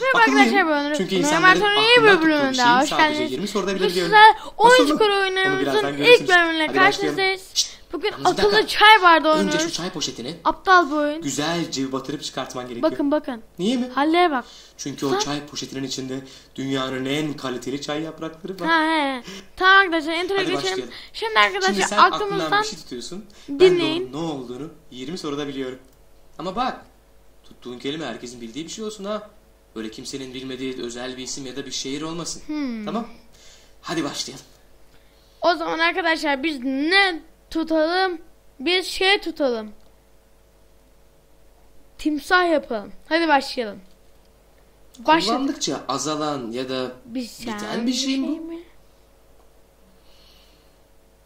Merhaba arkadaşlar Onur. Çünkü insanların sonra iyi aklından bir tuttuğu bölümünde şeyi hoş sadece geldiniz. 20 soruda bilebiliyorum. oyun skoru oyunlarımızın ilk bölümüne karşınızdayız. Bugün Yalnız akıllı çay bardağı Önce şu oynuyoruz. çay poşetini Aptal bir oyun. güzelce batırıp çıkartman gerekiyor. Bakın bakın. Niye mi? Hallere bak. Çünkü o çay poşetinin içinde dünyanın en kaliteli çay yaprakları var. Ha he. Tamam arkadaşlar introya geçelim. başlayalım. Şimdi arkadaşlar Şimdi sen aklımızdan bir şey tutuyorsun. dinleyin. Ben de onun ne olduğunu 20 soruda biliyorum. Ama bak tuttuğun kelime herkesin bildiği bir şey olsun ha. Böyle kimsenin bilmediği özel bir isim ya da bir şehir olmasın. Hmm. Tamam. Hadi başlayalım. o zaman arkadaşlar biz ne tutalım? Biz şey tutalım. Timsah yapalım. Hadi başlayalım. Başladık. Kullandıkça azalan ya da Bir biten sen bir şey mi mi?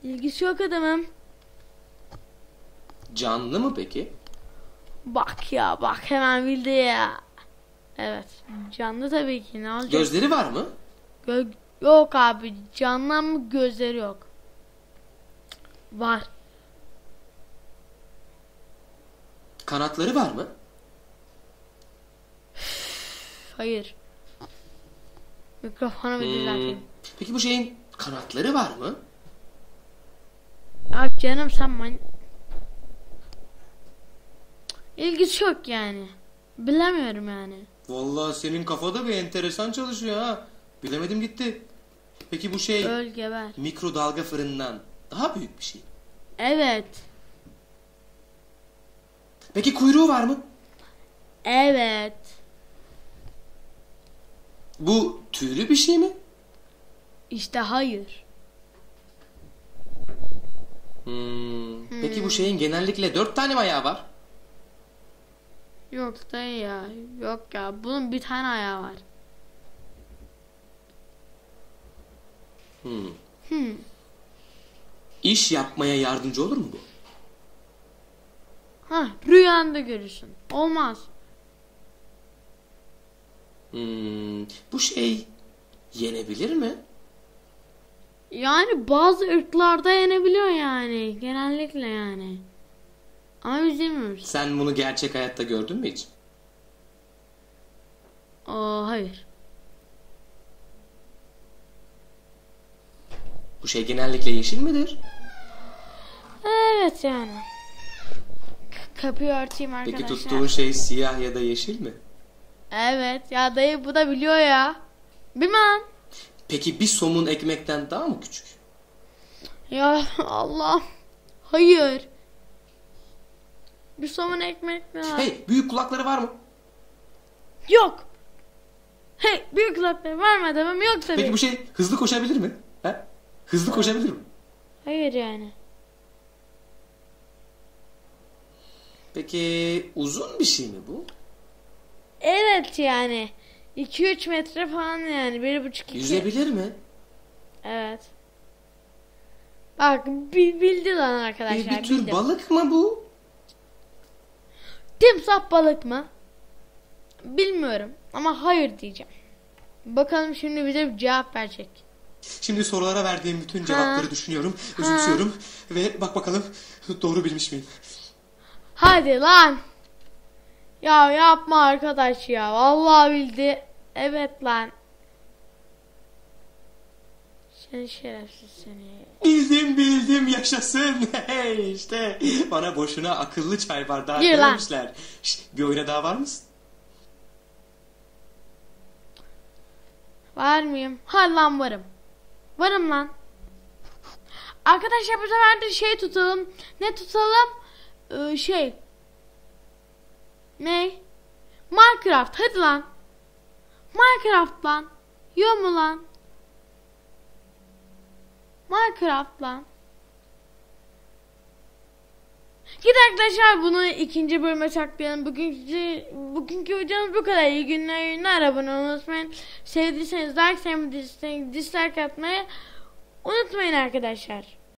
İlgisi yok adamım. Canlı mı peki? Bak ya bak hemen bildi ya. Evet. Canlı tabii ki ne olacak? Gözleri var mı? Gö- yok abi canlı ama gözleri yok. Var. Kanatları var mı? Hayır. Mikrofonu bir Hmm. düzelteyim. Peki bu şeyin kanatları var mı? Ya canım sen man... İlgisi yok yani. Bilemiyorum yani. Vallahi senin kafada bir enteresan çalışıyor ha. Bilemedim gitti. Peki bu şey Öl geber. mikrodalga fırından daha büyük bir şey. Evet. Peki kuyruğu var mı? Evet. Bu tüylü bir şey mi? İşte hayır. Hmm. Peki bu şeyin genellikle dört tane mi ayağı var? Yok dayı ya. Yok ya. Bunun bir tane ayağı var. Hmm. Hmm. İş yapmaya yardımcı olur mu bu? Ha rüyanda görürsün. Olmaz. Hmm. Bu şey yenebilir mi? Yani bazı ırklarda yenebiliyor yani. Genellikle yani. Ama biz yemiyoruz. Sen bunu gerçek hayatta gördün mü hiç? Aa, hayır. Bu şey genellikle yeşil midir? Evet yani. K- kapıyı örteyim Peki arkadaşlar. tuttuğun şey siyah ya da yeşil mi? Evet ya dayı bu da biliyor ya. Bilmem. Peki bir somun ekmekten daha mı küçük? Ya Allah. Hayır. Bir somun ekmek mi var? Hey büyük kulakları var mı? Yok. Hey büyük kulakları var mı adamım? Yok tabii. Peki bu şey hızlı koşabilir mi? He? Hızlı koşabilir mi? Hayır yani. Peki uzun bir şey mi bu? Evet yani. 2-3 metre falan yani. 1,5-2. Yüzebilir mi? Evet. Bak bi- bildi lan arkadaşlar. Bir, bir tür bildim. balık mı bu? Timsah balık mı? Bilmiyorum ama hayır diyeceğim. Bakalım şimdi bize bir cevap verecek. Şimdi sorulara verdiğim bütün cevapları düşünüyorum, özümsüyorum ve bak bakalım doğru bilmiş miyim? Hadi lan. Ya yapma arkadaş ya. Vallahi bildi. Evet lan. Sen şerefsiz seni. Bildim bildim yaşasın. Hey işte bana boşuna akıllı çay bardağı Yürü lan. dememişler. Şşt, bir oyuna daha var mısın? Var mıyım? Har lan varım. Varım lan. Arkadaşlar bu sefer de şey tutalım. Ne tutalım? Ee, şey. Ne? Minecraft hadi lan. Minecraft lan. Yok mu lan? Minecraft lan. Git arkadaşlar bunu ikinci bölüme saklayalım. Bugünkü, bugünkü videomuz bu kadar. İyi günler, günler. Abone olmayı unutmayın. Sevdiyseniz like, sevmediyseniz dislike atmayı unutmayın arkadaşlar.